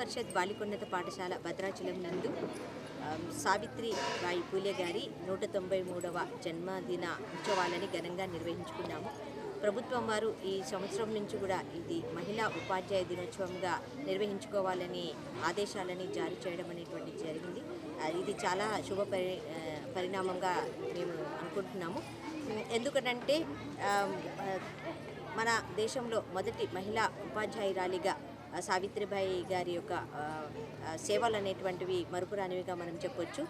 పరిషత్ బాలికోన్నత పాఠశాల భద్రాచలం నందు సావిత్రి రాయి పూలే గారి నూట తొంభై మూడవ జన్మదిన ఉత్సవాలని ఘనంగా నిర్వహించుకున్నాము. ప్రభుత్వం వారు ఈ సంవత్సరం నుంచి కూడా ఇది మహిళా ఉపాధ్యాయ దినోత్సవంగా నిర్వహించుకోవాలని ఆదేశాలని జారీ చేయడం అనేటువంటిది జరిగింది. ఇది చాలా శుభ పరి పరిణామంగా మేము అనుకుంటున్నాము. ఎందుకంటే మన దేశంలో మొదటి మహిళా ఉపాధ్యాయురాలిగా సావిత్రిబాయి గారి యొక్క సేవలు అనేటువంటివి మరుపురానివిగా మనం చెప్పొచ్చు.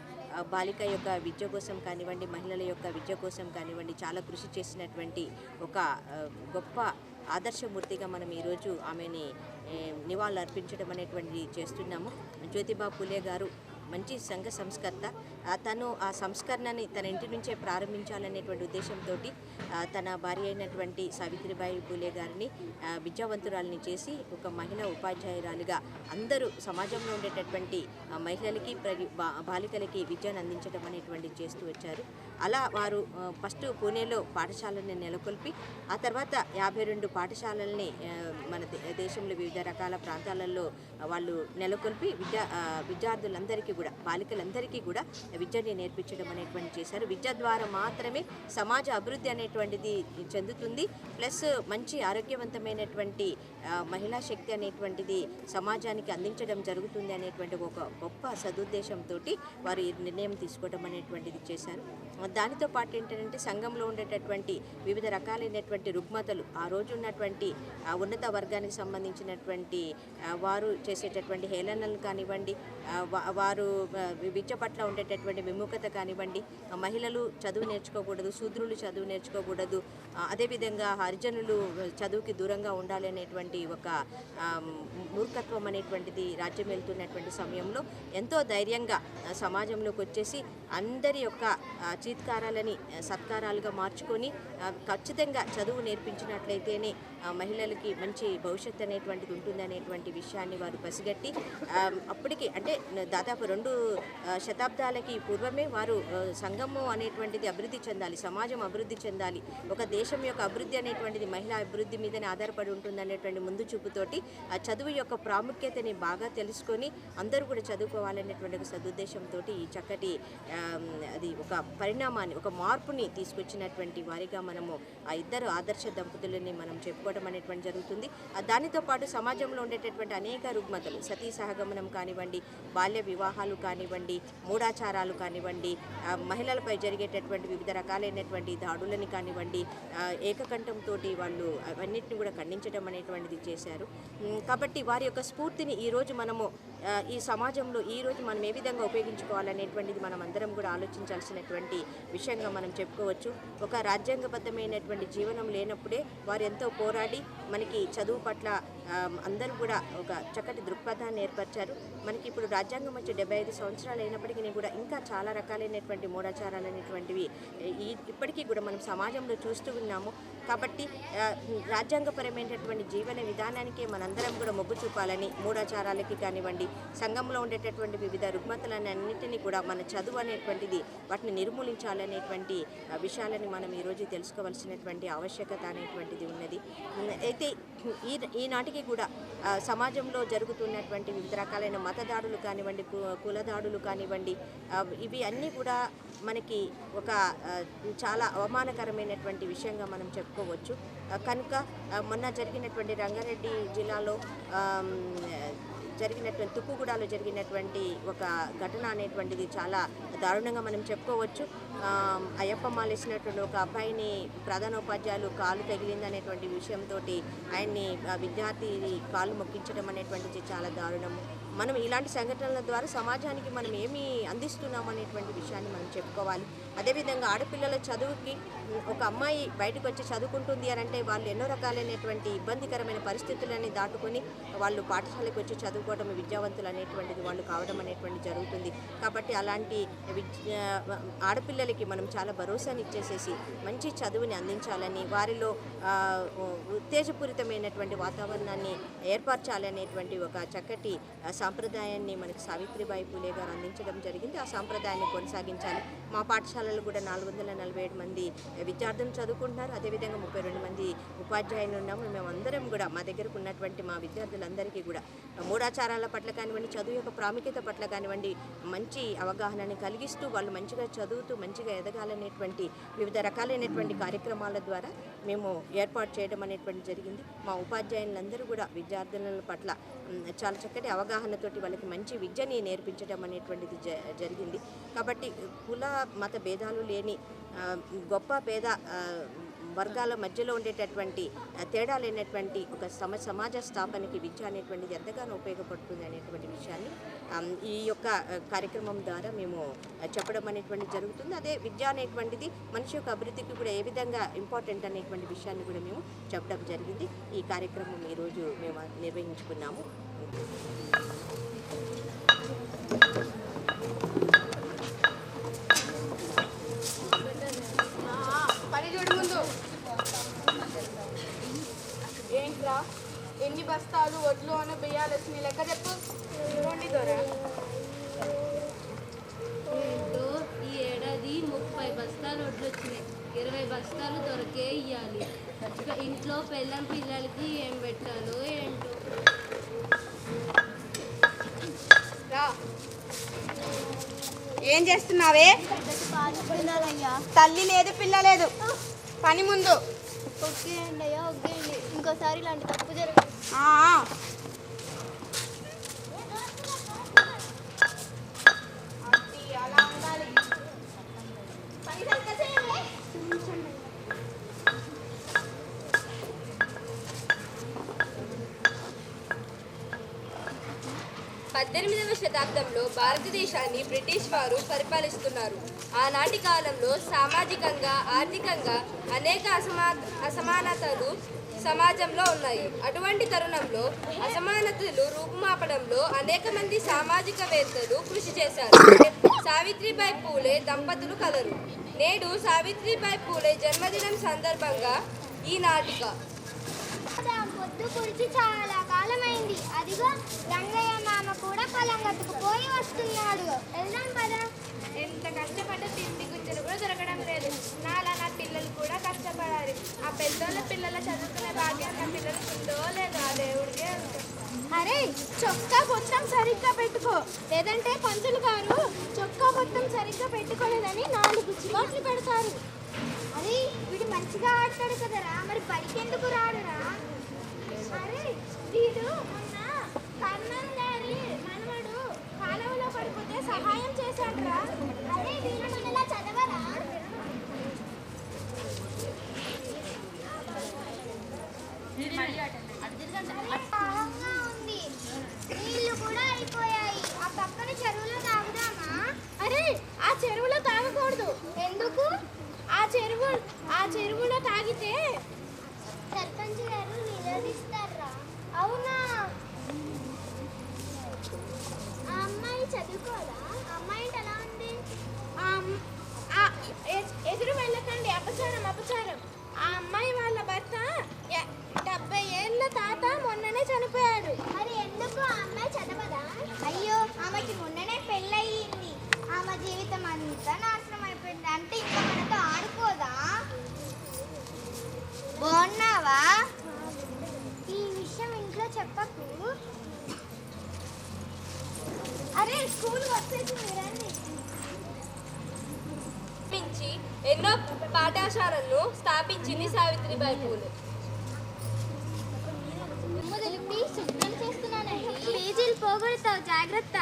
బాలిక యొక్క విద్య కోసం కానివ్వండి మహిళల యొక్క విద్య కోసం కానివ్వండి చాలా కృషి చేసినటువంటి ఒక గొప్ప ఆదర్శమూర్తిగా మనం ఈరోజు ఆమెని నివాళులు అర్పించడం అనేటువంటిది చేస్తున్నాము. జ్యోతిబా పూలే గారు మంచి సంఘ సంస్కర్త. తను ఆ సంస్కరణని తన ఇంటి నుంచే ప్రారంభించాలనేటువంటి ఉద్దేశంతో తన భార్య అయినటువంటి సావిత్రిబాయి పూలే గారిని విద్యావంతురాలని చేసి ఒక మహిళా ఉపాధ్యాయురాలుగా అందరూ సమాజంలో ఉండేటటువంటి మహిళలకి బా- బాలికలకి విద్యను అందించడం అనేటువంటిది చేస్తూ వచ్చారు. అలా వారు ఫస్ట్ పూణేలో పాఠశాలని నెలకొల్పి ఆ తర్వాత యాభై రెండు పాఠశాలల్ని మన దే- దేశంలో వివిధ రకాల ప్రాంతాలలో వాళ్ళు నెలకొల్పి విద్యా విద్యార్థులందరికీ కూడా బాలికలందరికీ కూడా విద్యని నేర్పించడం అనేటువంటి చేశారు. విద్య ద్వారా మాత్రమే సమాజ అభివృద్ధి అనేటువంటిది చెందుతుంది. ప్లస్ మంచి ఆరోగ్యవంతమైనటువంటి మహిళా శక్తి అనేటువంటిది సమాజానికి అందించడం జరుగుతుంది అనేటువంటి ఒక గొప్ప సదుద్దేశంతో వారు ఈ నిర్ణయం తీసుకోవడం అనేటువంటిది చేశారు. దానితో పాటు ఏంటంటే సంఘంలో ఉండేటటువంటి వివిధ రకాలైనటువంటి రుగ్మతలు ఆ రోజు ఉన్నటువంటి ఉన్నత వర్గానికి సంబంధించినటువంటి వారు చేసేటటువంటి హేళనలు కానివ్వండి వారు విద్య పట్ల ఉండేటటువంటి విముఖత కానివ్వండి మహిళలు చదువు నేర్చుకోకూడదు శూద్రులు చదువు నేర్చుకోకూడదు అదేవిధంగా హరిజనులు చదువుకి దూరంగా ఉండాలి అనేటువంటి ఒక మూర్ఖత్వం అనేటువంటిది రాజ్యం వెళ్తున్నటువంటి సమయంలో ఎంతో ధైర్యంగా సమాజంలోకి వచ్చేసి అందరి యొక్క చీత్కారాలని సత్కారాలుగా మార్చుకొని ఖచ్చితంగా చదువు నేర్పించినట్లయితేనే మహిళలకి మంచి భవిష్యత్తు అనేటువంటిది ఉంటుందనేటువంటి విషయాన్ని వారు పసిగట్టి అప్పటికి అంటే దాదాపు రెండు శతాబ్దాలకి పూర్వమే వారు ఆ, సంఘము అనేటువంటిది అభివృద్ధి చెందాలి సమాజం అభివృద్ధి చెందాలి ఒక దేశం యొక్క అభివృద్ధి అనేటువంటిది మహిళా అభివృద్ధి మీదనే ఆధారపడి ఉంటుంది అనేటువంటి ముందు చూపుతోటి ఆ చదువు యొక్క ప్రాముఖ్యతని బాగా తెలుసుకొని అందరూ కూడా చదువుకోవాలనేటువంటి ఒక సదుద్దేశంతో ఈ చక్కటి అది ఒక పరిణామాన్ని ఒక మార్పుని తీసుకొచ్చినటువంటి వారిగా మనము ఆ ఇద్దరు ఆదర్శ దంపతులని మనం చెప్పుకోవడం అనేటువంటి జరుగుతుంది. దానితో పాటు సమాజంలో ఉండేటటువంటి అనేక రుగ్మతలు సతీ సహగమనం కానివ్వండి బాల్య వివాహాలు కానివ్వండి మూఢాచారాలు కానివ్వండి మహిళలపై జరిగేటటువంటి వివిధ రకాలైనటువంటి దాడులని కానివ్వండి ఏకకంఠంతో వాళ్ళు అవన్నిటిని కూడా ఖండించడం అనేటువంటిది చేశారు. కాబట్టి వారి యొక్క స్ఫూర్తిని ఈరోజు మనము ఈ సమాజంలో ఈరోజు మనం ఏ విధంగా ఉపయోగించుకోవాలనేటువంటిది మనం అందరం కూడా ఆలోచించాల్సినటువంటి విషయంగా మనం చెప్పుకోవచ్చు. ఒక రాజ్యాంగబద్ధమైనటువంటి జీవనం లేనప్పుడే వారు ఎంతో పోరాడి మనకి చదువు పట్ల అందరూ కూడా ఒక చక్కటి దృక్పథాన్ని ఏర్పరిచారు. మనకి ఇప్పుడు రాజ్యాంగం వచ్చి డెబ్బై ఐదు సంవత్సరాలు అయినప్పటికీ కూడా ఇంకా చాలా రకాలైనటువంటి మూఢాచారాలు అనేటువంటివి ఈ ఇప్పటికీ కూడా మనం సమాజంలో చూస్తూ ఉన్నాము. కాబట్టి రాజ్యాంగపరమైనటువంటి జీవన విధానానికే మనందరం కూడా మొగ్గు చూపాలని మూఢాచారాలకి కానివ్వండి సంఘంలో ఉండేటటువంటి వివిధ రుగ్మతలన్నింటినీ కూడా మన చదువు అనేటువంటిది వాటిని నిర్మూలించాలనేటువంటి విషయాలని మనం ఈరోజు తెలుసుకోవాల్సినటువంటి ఆవశ్యకత అనేటువంటిది ఉన్నది. అయితే ఈ ఈనాటికి కూడా సమాజంలో జరుగుతున్నటువంటి వివిధ రకాలైన మతదాడులు కానివ్వండి కు- కులదాడులు కానివ్వండి ఇవి అన్నీ కూడా మనకి ఒక చాలా అవమానకరమైనటువంటి విషయంగా మనం చెప్పుకోవచ్చు. కనుక మొన్న జరిగినటువంటి రంగారెడ్డి జిల్లాలో జరిగినటువంటి తుక్కుగూడలో జరిగినటువంటి ఒక ఘటన అనేటువంటిది చాలా దారుణంగా మనం చెప్పుకోవచ్చు. అయ్యప్ప మాలేసినటువంటి ఒక అబ్బాయిని ప్రధానోపాధ్యాయులు కాలు తగిలింది అనేటువంటి విషయంతో ఆయన్ని విద్యార్థి కాలు మొక్కించడం అనేటువంటిది చాలా దారుణము మనం ఇలాంటి సంఘటనల ద్వారా సమాజానికి మనం ఏమి అందిస్తున్నాం అనేటువంటి విషయాన్ని మనం చెప్పుకోవాలి. అదేవిధంగా ఆడపిల్లల చదువుకి ఒక అమ్మాయి బయటకు వచ్చి చదువుకుంటుంది అని అంటే వాళ్ళు ఎన్నో రకాలైనటువంటి ఇబ్బందికరమైన పరిస్థితులని దాటుకొని వాళ్ళు పాఠశాలకు వచ్చి చదువుకోవడం విద్యావంతులు అనేటువంటిది వాళ్ళు కావడం అనేటువంటి జరుగుతుంది. కాబట్టి అలాంటి విద్య ఆడపిల్లలకి మనం చాలా భరోసాని ఇచ్చేసేసి మంచి చదువుని అందించాలని వారిలో ఉత్తేజపూరితమైనటువంటి వాతావరణాన్ని ఏర్పరచాలనేటువంటి ఒక చక్కటి సాంప్రదాయాన్ని మనకి సావిత్రిబాయి పూలే గారు అందించడం జరిగింది. ఆ సాంప్రదాయాన్ని కొనసాగించాలి. మా పాఠశాలలో కూడా నాలుగు వందల నలభై ఏడు మంది విద్యార్థులు చదువుకుంటున్నారు. అదేవిధంగా ముప్పై రెండు మంది ఉపాధ్యాయులు ఉన్నాము. మేమందరం కూడా మా దగ్గరకు ఉన్నటువంటి మా విద్యార్థులందరికీ కూడా ఆచారాల పట్ల కానివ్వండి చదువు యొక్క ప్రాముఖ్యత పట్ల కానివ్వండి మంచి అవగాహనని కలిగిస్తూ వాళ్ళు మంచిగా చదువుతూ మంచిగా ఎదగాలనేటువంటి వివిధ రకాలైనటువంటి కార్యక్రమాల ద్వారా మేము ఏర్పాటు చేయడం అనేటువంటి జరిగింది. మా ఉపాధ్యాయులందరూ కూడా విద్యార్థుల పట్ల చాలా చక్కటి అవగాహనతోటి వాళ్ళకి మంచి విద్యని నేర్పించడం అనేటువంటిది జ- జరిగింది. కాబట్టి కుల మత భేదాలు లేని గొప్ప పేద వర్గాల మధ్యలో ఉండేటటువంటి తేడా లేనటువంటి ఒక సమ సమాజ స్థాపనకి విద్య అనేటువంటిది ఎంతగానో ఉపయోగపడుతుంది అనేటువంటి విషయాన్ని ఈ యొక్క కార్యక్రమం ద్వారా మేము చెప్పడం అనేటువంటి జరుగుతుంది. అదే విద్య అనేటువంటిది మనిషి యొక్క అభివృద్ధికి కూడా ఏ విధంగా ఇంపార్టెంట్ అనేటువంటి విషయాన్ని కూడా మేము చెప్పడం జరిగింది. ఈ కార్యక్రమం ఈరోజు మేము నిర్వహించుకున్నాము. వచ్చినాయి లెక్క చెప్పు. దొర. ఏంటో ఈ ఏడాది ముప్పై బస్తాలు వడ్లు వచ్చినాయి ఇరవై బస్తాలు దొరకే ఇక ఇంట్లో పెళ్ళం పిల్లలకి ఏం పెట్టాలో ఏంటో. ఏం చేస్తున్నావే? తల్లి లేదు పిల్ల లేదు. పని ముందు. ఓకే అండి అయ్యా ఓకే అండి. ఇంకోసారి ఇలాంటి తప్పు జరగదు. పద్దెనిమిదవ శతాబ్దంలో భారతదేశాన్ని బ్రిటిష్ వారు పరిపాలిస్తున్నారు. ఆనాటి కాలంలో సామాజికంగా ఆర్థికంగా అనేక అసమా అసమానతలు సమాజంలో ఉన్నాయి. అటువంటి తరుణంలో అసమానతలు రూపుమాపడంలో అనేక మంది సామాజికవేత్తలు కృషి చేశారు. సావిత్రిబాయి పూలే దంపతులు కలరు. నేడు సావిత్రిబాయి పూలే జన్మదినం సందర్భంగా ఈ నాటిక. చాలా కాలమైంది అదిగో రంగయ్య మామ కూడా పొలం కట్టుకుపోయి వస్తున్నాడు. వెళ్దాం పదా. ఎంత కష్టపడ్డ తిండి గుజ్జలు కూడా దొరకడం లేదు. నాలా నా పిల్లలు కూడా కష్టపడాలి. ఆ పెద్దోళ్ళ పిల్లల చదువుకునే భాగ్యం నా పిల్లలకు ఉందో లేదో ఆ దేవుడికే. అరే చొక్కా మొత్తం సరిగ్గా పెట్టుకో. లేదంటే పంతులు గారు చొక్కా మొత్తం సరిగ్గా పెట్టుకోలేదని నాలుగు చివాట్లు పెడతారు. అరే వీడు మంచిగా ఆడతాడు కదరా. మరి బడికి ఎందుకు రాడురా అరే వీడు మొన్న కర్ణం గారి మనవడు కాలువలో పడిపోతే సహాయం చేశాడురా? అరే వీడు మనలా చదవరా? దాహంగా ఉంది. నీళ్ళు కూడా అయిపోయాయి. ఆ పక్కన చెరువులో తాగుదామా? అరే ఆ చెరువులో తాగకూడదు. ఎందుకు? ఆ చెరువు ఆ చెరువులో తాగితే సర్పంచ్ గారు నిలదీస్తారా? అవునా ఆ ఆ అమ్మాయి ఎలా ఉంది? ఎదురు వెళ్ళకండి. అపచారం అపచారం. ఆ అమ్మాయి వాళ్ళ భర్త డెబ్బై ఏళ్ళ తాత మొన్ననే చనిపోయాడు. మరి ఎందుకు ఆ అమ్మాయి చదవదా? అయ్యో ఆమెకి మొన్ననే పెళ్ళయింది. ఆమె జీవితం అంతా నాశనం అయిపోయింది అంటే ఇంకా మనతో ఆడుకోదా బాగున్నావా ఈ విషయం ఇంట్లో చెప్పకు అరే స్కూల్ వచ్చేసింది రండి స్థాపించి ఎన్నో పాఠశాలలను స్థాపించింది సావిత్రిబాయి పూలే. పేజీలు పోగొడతావు జాగ్రత్త.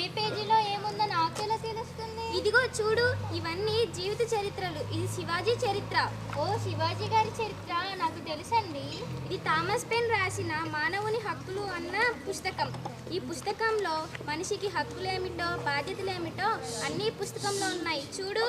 ఏ పేజీలో ఏముందో నాకెలా తెలుస్తుంది ఇదిగో చూడు ఇవన్నీ జీవిత చరిత్రలు. ఇది శివాజీ చరిత్ర. ఓ శివాజీ గారి చరిత్ర నాకు తెలుసండి. ఇది థామస్ పెన్ రాసిన మానవుని హక్కులు అన్న పుస్తకం. ఈ పుస్తకంలో మనిషికి హక్కులేమిటో బాధ్యతలేమిటో అన్ని పుస్తకంలో ఉన్నాయి. చూడు.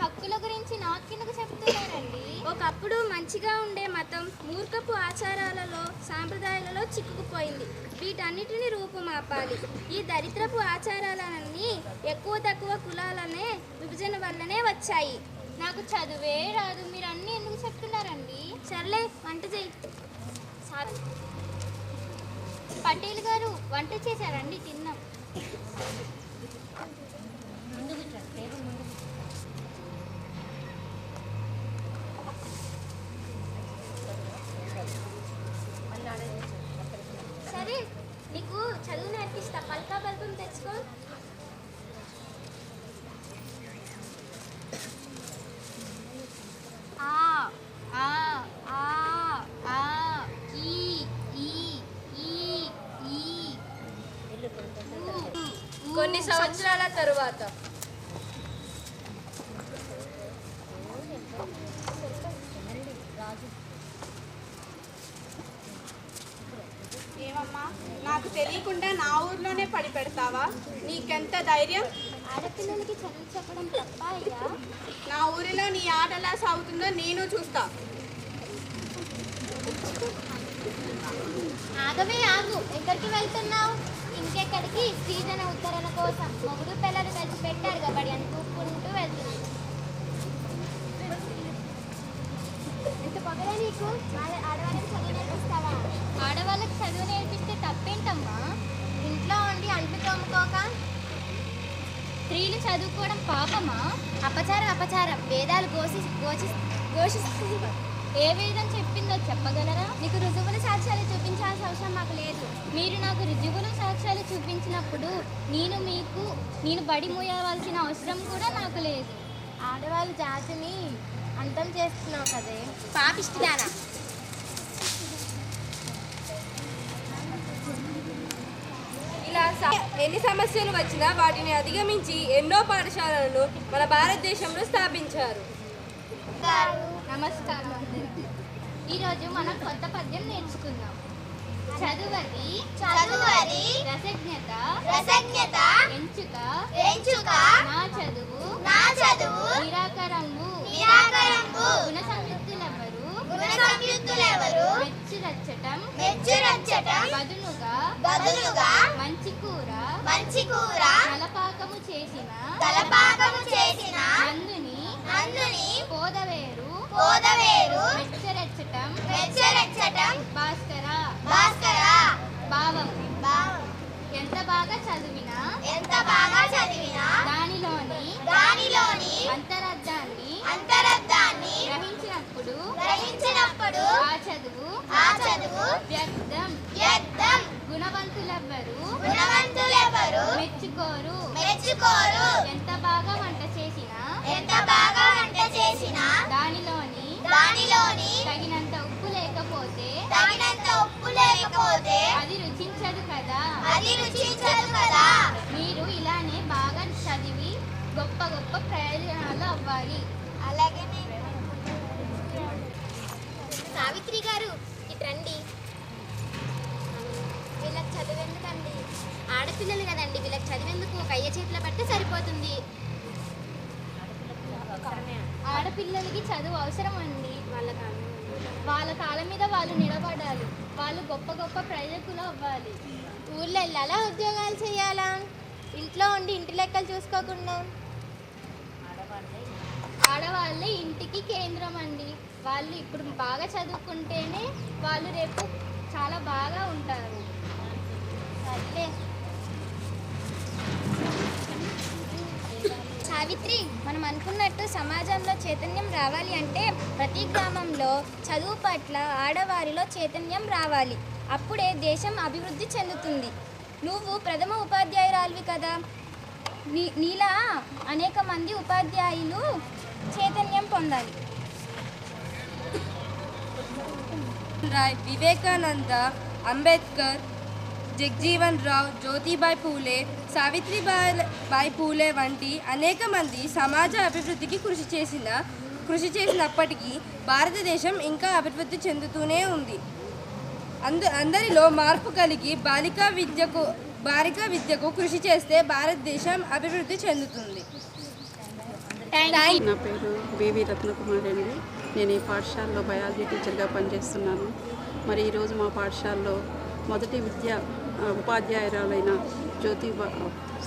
హక్కుల గురించి నాకెందుకు చెప్తున్నారండి? ఒకప్పుడు మంచిగా ఉండే మతం మూర్ఖపు ఆచారాలలో సాంప్రదాయాలలో చిక్కుకుపోయింది. వీటన్నిటిని రూపుమాపాలి. ఈ దరిద్రపు ఆచారాలన్నీ ఎక్కువ తక్కువ కులాలనే విభజన వల్లనే వచ్చాయి. నాకు చదువే రాదు. మీరు అన్నీ ఎందుకు చెప్తున్నారండి? సర్లే వంట చేయి పటేల్ గారు వంట చేశారండి తిన్నాం. సరే నీకు చదువు నేర్పిస్తా పల్కా బల్బం తెచ్చుకో ఆ ఆ ఆ ఆ ఈ ఈ ఈ ఈ కొన్ని సంవత్సరాల తరువాత. ఏమమ్మా నాకు తెలియకుండా నా ఊర్లోనే పడి పెడతావా? నీకెంత ధైర్యం? ఆడపిల్లలకి చదువు చెప్పడం తప్ప అయ్యా. నా ఊరిలో నీ ఆట ఎలా సాగుతుందో నేను చూస్తా. ఆగవే ఆగు. ఎక్కడికి వెళ్తున్నావు? ఇంకెక్కడికి శ్రీజన ఉత్తరణ కోసం. మొగుడు పిల్లలు కలిసి పెట్టారు కాబట్టి అని కూపుకుంటూ వెళ్తుంది ఇంత పొగరే నీకు? ఆడవాళ్ళకి చదువు నేర్పిస్తావా? ఆడవాళ్ళకి చదువు నేర్పిస్తే తప్పేంటమ్మా? ఇంట్లో ఉండి అంట్లు తోముకోక? స్త్రీలు చదువుకోవడం పాపమా? అపచారం అపచారం. వేదాలు ఘోషి ఘోషి ఘోషిస్తుంది ఏ వేదం చెప్పిందో చెప్పగలరా? నీకు రుజువుల సాక్ష్యాలు చూపించాల్సిన అవసరం మాకు లేదు. మీరు నాకు రుజువుల సాక్ష్యాలు చూపించినప్పుడు నేను మీకు నేను బడి మూయవలసిన అవసరం కూడా నాకు లేదు. ఆడవాళ్ళ జాతిని అంతం చేస్తున్నావు కదే. పాపిష్టిదానా ఇలా ఎన్ని సమస్యలు వచ్చినా వాటిని అధిగమించి ఎన్నో పాఠశాలలను మన భారతదేశంలో స్థాపించారు. నమస్కారం. ఈరోజు మనం కొత్త పద్యం నేర్చుకుందాం. చదువది చదువది రసజ్ఞత రసజ్ఞత ఎంచుక ఎంచుక నా చదువు నా చదువు నిరాకరంబు నిరాకరంబు గుణ సంయుక్తులెవరు గుణ సంయుక్తులెవరు మెచ్చురచ్చటం మెచ్చురచ్చటం బదులుగా బదులుగా మంచి కూర మంచి కూర తలపాకము చేసిన తలపాకము చేసిన నందుని నందుని కోదవేరు కోదవేరు మెచ్చరెచ్చటం. మెచ్చరెచ్చటం. భాస్కర. భాస్కర. భావం. భావం. ఎంత బాగా చదివినా ఎంత బాగా చదివినా దానిలోని దానిలోని అంతరార్థాన్ని అంతరర్థాన్ని గ్రహించినప్పుడు గ్రహించినప్పుడు ఆ చదువు ఆ చదువు వ్యర్థం. వ్యర్థం. గుణవంతులెవ్వరు గుణవంతులెవరు మెచ్చుకోరు. మెచ్చుకోరు. లేకపోతే అది రుచించదు కదా. అది రుచించదు కదా. మీరు ఇలానే బాగా చదివి గొప్ప గొప్ప ప్రయోజనాలు అవ్వాలి. అలాగే సావిత్రి గారు ఇట్రండి వీళ్ళకి చదివేందుకండి? ఆడపిల్లలు కదండి వీళ్ళకి చదివేందుకు ఒక అయ్య చేతిలో పడితే సరిపోతుంది. ఆడపిల్లలకి చదువు అవసరం అండి వాళ్ళ కాలం వాళ్ళ కాళ్ళ మీద వాళ్ళు నిలబడాలి. వాళ్ళు గొప్ప గొప్ప ప్రజకులు అవ్వాలి. ఊళ్ళో వెళ్ళాలా ఉద్యోగాలు చేయాలా? ఇంట్లో ఉండి ఇంటి లెక్కలు చూసుకోకుండా? ఆడవాళ్ళే ఇంటికి కేంద్రం అండి. వాళ్ళు ఇప్పుడు బాగా చదువుకుంటేనే వాళ్ళు రేపు చాలా బాగా ఉంటారు. సర్లే. సావిత్రి మనం అనుకున్నట్టు సమాజంలో చైతన్యం రావాలి అంటే ప్రతి గ్రామంలో చదువు పట్ల ఆడవారిలో చైతన్యం రావాలి. అప్పుడే దేశం అభివృద్ధి చెందుతుంది. నువ్వు ప్రథమ ఉపాధ్యాయురాలివి కదా. నీ నీలా అనేక మంది ఉపాధ్యాయులు చైతన్యం పొందాలి. రాయ్ వివేకానంద అంబేద్కర్ జగ్జీవన్ రావ్ జ్యోతిబాయ్ పూలే సావిత్రిబాయ్ బాయ్ పూలే వంటి అనేక మంది సమాజ అభివృద్ధికి కృషి చేసిన కృషి చేసినప్పటికీ భారతదేశం ఇంకా అభివృద్ధి చెందుతూనే ఉంది. అందు అందరిలో మార్పు కలిగి బాలికా విద్యకు బాలికా విద్యకు కృషి చేస్తే భారతదేశం అభివృద్ధి చెందుతుంది. నా పేరు బీవీ రత్నకుమార్ అండి. నేను ఈ పాఠశాలలో బయాలజీ టీచర్గా పనిచేస్తున్నాను. మరి ఈరోజు మా పాఠశాలలో మొదటి విద్య ఉపాధ్యాయురాలైన జ్యోతిబా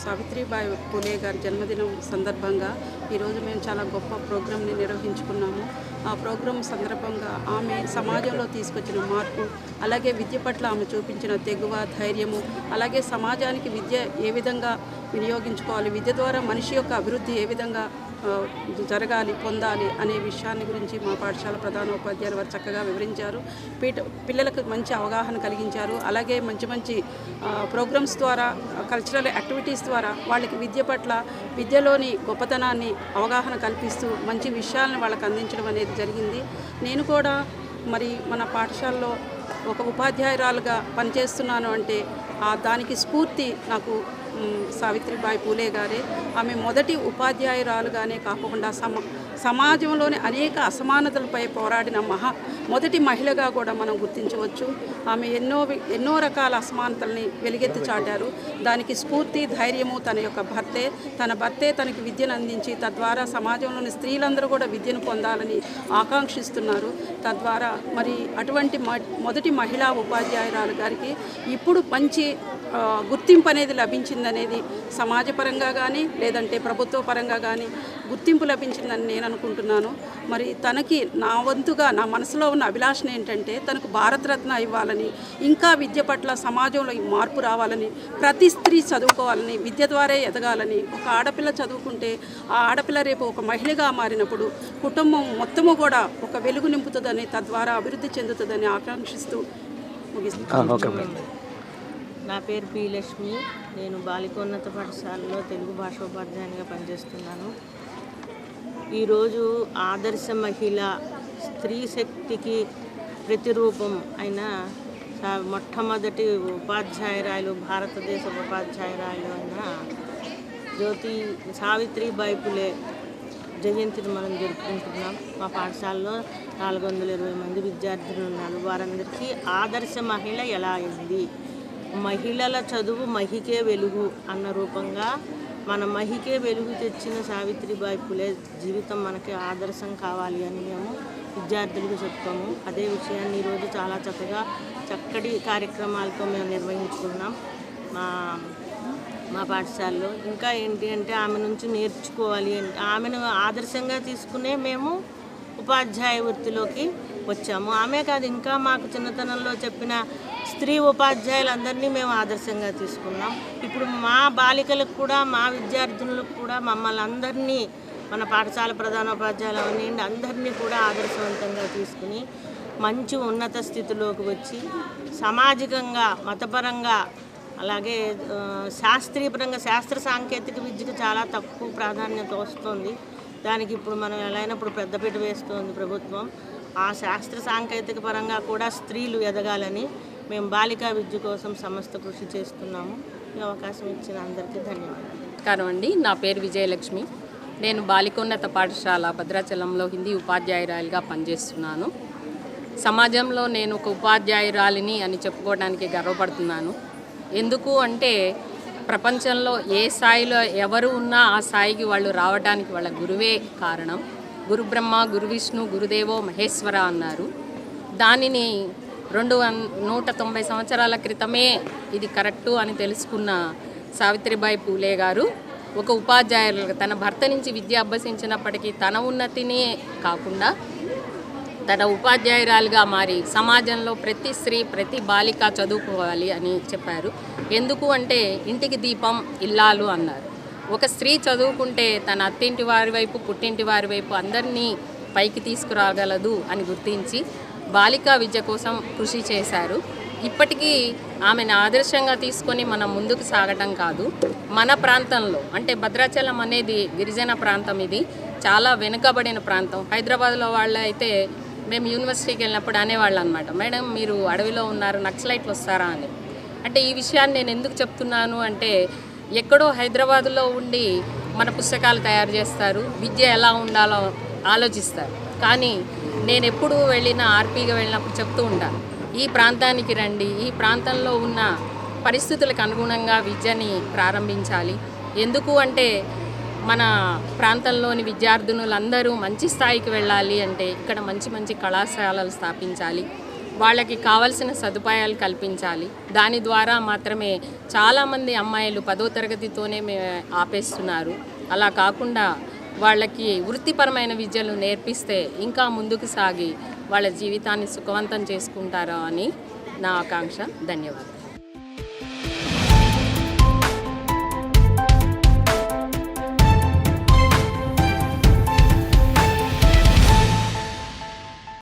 సావిత్రిబాయి పూలే గారి జన్మదినం సందర్భంగా ఈరోజు మేము చాలా గొప్ప ప్రోగ్రామ్ని నిర్వహించుకున్నాము. ఆ ప్రోగ్రాం సందర్భంగా ఆమె సమాజంలో తీసుకొచ్చిన మార్పు అలాగే విద్య పట్ల ఆమె చూపించిన తెగువ ధైర్యము అలాగే సమాజానికి విద్య ఏ విధంగా వినియోగించుకోవాలి విద్య ద్వారా మనిషి యొక్క అభివృద్ధి ఏ విధంగా జరగాలి పొందాలి అనే విషయాన్ని గురించి మా పాఠశాల ప్రధానోపాధ్యాయులు వారు చక్కగా వివరించారు. పీట పిల్లలకు మంచి అవగాహన కలిగించారు. అలాగే మంచి మంచి ప్రోగ్రామ్స్ ద్వారా కల్చరల్ యాక్టివిటీస్ ద్వారా వాళ్ళకి విద్య పట్ల విద్యలోని గొప్పతనాన్ని అవగాహన కల్పిస్తూ మంచి విషయాలను వాళ్ళకి అందించడం అనేది జరిగింది. నేను కూడా మరి మన పాఠశాలలో ఒక ఉపాధ్యాయురాలుగా పనిచేస్తున్నాను అంటే దానికి స్ఫూర్తి నాకు సావిత్రిబాయి పూలే గారే. ఆమె మొదటి ఉపాధ్యాయురాలుగానే కాకుండా సమ సమాజంలోని అనేక అసమానతలపై పోరాడిన మహా మొదటి మహిళగా కూడా మనం గుర్తించవచ్చు. ఆమె ఎన్నో వి- ఎన్నో రకాల అసమానతల్ని వెలుగెత్తి చాటారు. దానికి స్ఫూర్తి ధైర్యము తన యొక్క భర్తే తన భర్తే తనకి విద్యను అందించి తద్వారా సమాజంలోని స్త్రీలందరూ కూడా విద్యను పొందాలని ఆకాంక్షిస్తున్నారు. తద్వారా మరి అటువంటి మ- మొదటి మహిళా ఉపాధ్యాయురాలు గారికి ఇప్పుడు మంచి గుర్తింపు అనేది లభించిందనేది సమాజపరంగా కానీ లేదంటే ప్రభుత్వ పరంగా కానీ గుర్తింపు లభించిందని నేను అనుకుంటున్నాను. మరి తనకి నా వంతుగా నా మనసులో ఉన్న అభిలాషణ ఏంటంటే తనకు భారతరత్న ఇవ్వాలని ఇంకా విద్య పట్ల సమాజంలో మార్పు రావాలని ప్రతి స్త్రీ చదువుకోవాలని విద్య ద్వారా ఎదగాలని ఒక ఆడపిల్ల చదువుకుంటే ఆ ఆడపిల్ల రేపు ఒక మహిళగా మారినప్పుడు కుటుంబం మొత్తము కూడా ఒక వెలుగు నింపుతుందని తద్వారా అభివృద్ధి చెందుతుందని ఆకాంక్షిస్తూ ముగిస్తుంది నా పేరు పి లక్ష్మి. నేను బాలికోన్నత పాఠశాలలో తెలుగు భాష ఉపాధ్యాయునిగా పనిచేస్తున్నాను. ఈరోజు ఆదర్శ మహిళ స్త్రీ శక్తికి ప్రతిరూపం అయిన సా- మొట్టమొదటి ఉపాధ్యాయురాయలు భారతదేశ ఉపాధ్యాయురాయలు అయిన జ్యోతి సావిత్రిబాయి పులే జయంతిని మనం జరుపుకుంటున్నాం. మా పాఠశాలలో నాలుగు వందల ఇరవై మంది విద్యార్థులు ఉన్నారు. వారందరికీ ఆదర్శ మహిళ ఎలా అయింది? మహిళల చదువు మహికే వెలుగు అన్న రూపంగా మన మహికే వెలుగు తెచ్చిన సావిత్రిబాయి పులే జీవితం మనకి ఆదర్శం కావాలి అని మేము విద్యార్థులకు చెప్తాము. అదే విషయాన్ని ఈరోజు చాలా చక్కగా చక్కటి కార్యక్రమాలతో మేము నిర్వహించుకున్నాం మా మా పాఠశాలలో. ఇంకా ఏంటి అంటే ఆమె నుంచి నేర్చుకోవాలి అంటే ఆమెను ఆదర్శంగా తీసుకునే మేము ఉపాధ్యాయ వృత్తిలోకి వచ్చాము ఆమె కాదు ఇంకా మాకు చిన్నతనంలో చెప్పిన స్త్రీ ఉపాధ్యాయులందరినీ మేము ఆదర్శంగా తీసుకున్నాం. ఇప్పుడు మా బాలికలకు కూడా మా విద్యార్థినులకు కూడా మమ్మల్ని అందరినీ మన పాఠశాల ప్రధానోపాధ్యాయులు అవన్నీ అందరినీ కూడా ఆదర్శవంతంగా తీసుకుని మంచి ఉన్నత స్థితిలోకి వచ్చి సామాజికంగా మతపరంగా అలాగే శాస్త్రీయపరంగా శాస్త్ర సాంకేతిక విద్యకు చాలా తక్కువ ప్రాధాన్యత వస్తుంది. దానికి ఇప్పుడు మనం ఎలా అయినా ఇప్పుడు పెద్దపీట వేస్తుంది ప్రభుత్వం. ఆ శాస్త్ర సాంకేతిక పరంగా కూడా స్త్రీలు ఎదగాలని మేము బాలికా విద్య కోసం సమస్త కృషి చేస్తున్నాము. ఈ అవకాశం ఇచ్చిన అందరికీ ధన్యవాదాలు. నమస్కారం అండి. నా పేరు విజయలక్ష్మి. నేను బాలికోన్నత పాఠశాల భద్రాచలంలో హిందీ ఉపాధ్యాయురాలిగా పనిచేస్తున్నాను. సమాజంలో నేను ఒక ఉపాధ్యాయురాలిని అని చెప్పుకోవడానికి గర్వపడుతున్నాను. ఎందుకు అంటే ప్రపంచంలో ఏ స్థాయిలో ఎవరు ఉన్నా ఆ స్థాయికి వాళ్ళు రావడానికి వాళ్ళ గురువే కారణం. గురు బ్రహ్మ గురు విష్ణు గురుదేవో మహేశ్వర అన్నారు. దానిని రెండు వం నూట తొంభై సంవత్సరాల క్రితమే ఇది కరెక్టు అని తెలుసుకున్న సావిత్రిబాయి పూలే గారు ఒక ఉపాధ్యాయులుగా తన భర్త నుంచి విద్య అభ్యసించినప్పటికీ తన ఉన్నతిని కాకుండా తన ఉపాధ్యాయురాలుగా మారి సమాజంలో ప్రతి స్త్రీ ప్రతి బాలిక చదువుకోవాలి అని చెప్పారు. ఎందుకు అంటే ఇంటికి దీపం ఇల్లాలు అన్నారు. ఒక స్త్రీ చదువుకుంటే తన అత్తింటి వారి వైపు పుట్టింటి వారి వైపు అందరినీ పైకి తీసుకురాగలదు అని గుర్తించి బాలికా విద్య కోసం కృషి చేశారు. ఇప్పటికీ ఆమెను ఆదర్శంగా తీసుకొని మనం ముందుకు సాగటం కాదు. మన ప్రాంతంలో అంటే భద్రాచలం అనేది గిరిజన ప్రాంతం ఇది. చాలా వెనుకబడిన ప్రాంతం. హైదరాబాద్లో వాళ్ళు అయితే మేము యూనివర్సిటీకి వెళ్ళినప్పుడు అనేవాళ్ళు అనమాట మేడం మీరు అడవిలో ఉన్నారు నక్సలైట్లు వస్తారా? అని. అంటే ఈ విషయాన్ని నేను ఎందుకు చెప్తున్నాను అంటే ఎక్కడో హైదరాబాద్లో ఉండి మన పుస్తకాలు తయారు చేస్తారు. విద్య ఎలా ఉండాలో ఆలోచిస్తారు. కానీ నేను ఎప్పుడు వెళ్ళిన ఆర్పీగా వెళ్ళినప్పుడు చెప్తూ ఉంటాను ఈ ప్రాంతానికి రండి ఈ ప్రాంతంలో ఉన్న పరిస్థితులకు అనుగుణంగా విద్యని ప్రారంభించాలి. ఎందుకు అంటే మన ప్రాంతంలోని విద్యార్థినులందరూ మంచి స్థాయికి వెళ్ళాలి అంటే ఇక్కడ మంచి మంచి కళాశాలలు స్థాపించాలి. వాళ్ళకి కావలసిన సదుపాయాలు కల్పించాలి. దాని ద్వారా మాత్రమే చాలామంది అమ్మాయిలు పదో తరగతితోనే ఆపేస్తున్నారు. అలా కాకుండా వాళ్ళకి వృత్తిపరమైన విద్యలు నేర్పిస్తే ఇంకా ముందుకు సాగి వాళ్ళ జీవితాన్ని సుఖవంతం చేసుకుంటారో అని నా ఆకాంక్ష. ధన్యవాదాలు.